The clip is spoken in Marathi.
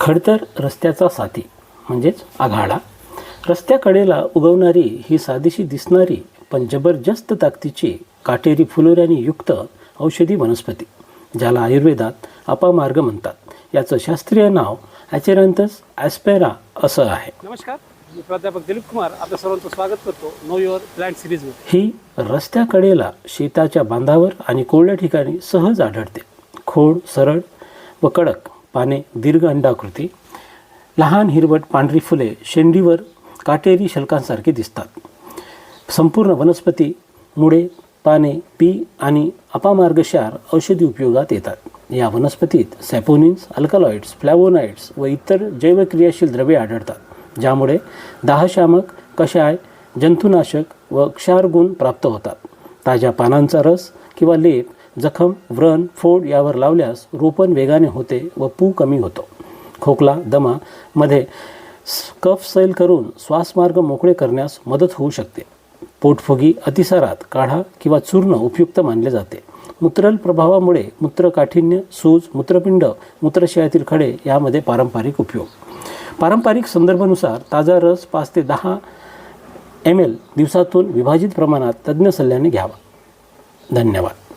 खडतर रस्त्याचा साथी म्हणजेच आघाडा. रस्त्याकडेला उगवणारी ही साधीशी दिसणारी पण जबरदस्त ताकदीची काटेरी फुलोऱ्याने युक्त औषधी वनस्पती ज्याला आयुर्वेदात अपामार्ग म्हणतात. याचं शास्त्रीय नाव ॲचेरंथस ॲस्पेरा असं आहे. नमस्कार मी प्राध्यापक दिलीप कुमार. आपल्या सर्वांचं स्वागत करतो नो युअर प्लॅन्ट सिरीजमध्ये ही रस्त्याकडेला शेताच्या बांधावर आणि कोरड्या ठिकाणी सहज आढळते. खोड सरळ व कडक पाने दीर्घ अंडाकृती. लहान हिरवट पांढरी फुले शेंडीवर काटेरी शल्कांसारखी दिसतात. संपूर्ण वनस्पती मुळे पाने पी आणि अपामार्गशार औषधी उपयोगात येतात. या वनस्पतीत सॅपोनिन्स अल्कलॉइड्स फ्लॅवोनाइड्स व इतर जैवक्रियाशील द्रव्ये आढळतात ज्यामुळे दाहशामक कषाय जंतुनाशक व क्षारगुण प्राप्त होतात. ताज्या पानांचा रस किंवा लेप जखम व्रण फोड यावर लावल्यास रोपण वेगाने होते व पू कमी होतो. खोकला दमा मध्ये कफ सैल करून श्वासमार्ग मोकळे करण्यास मदत होऊ शकते. पोटफुगी अतिसारात काढा किंवा चूर्ण उपयुक्त मानले जाते. मूत्रल प्रभावामुळे मूत्रकाठिन्य सूज मूत्रपिंड मूत्रशयातील खडे यामध्ये पारंपरिक उपयोग. पारंपरिक संदर्भानुसार ताजा रस पाच ते दहा एम एल दिवसातून विभाजित प्रमाणात तज्ज्ञ सल्ल्याने घ्यावा. धन्यवाद.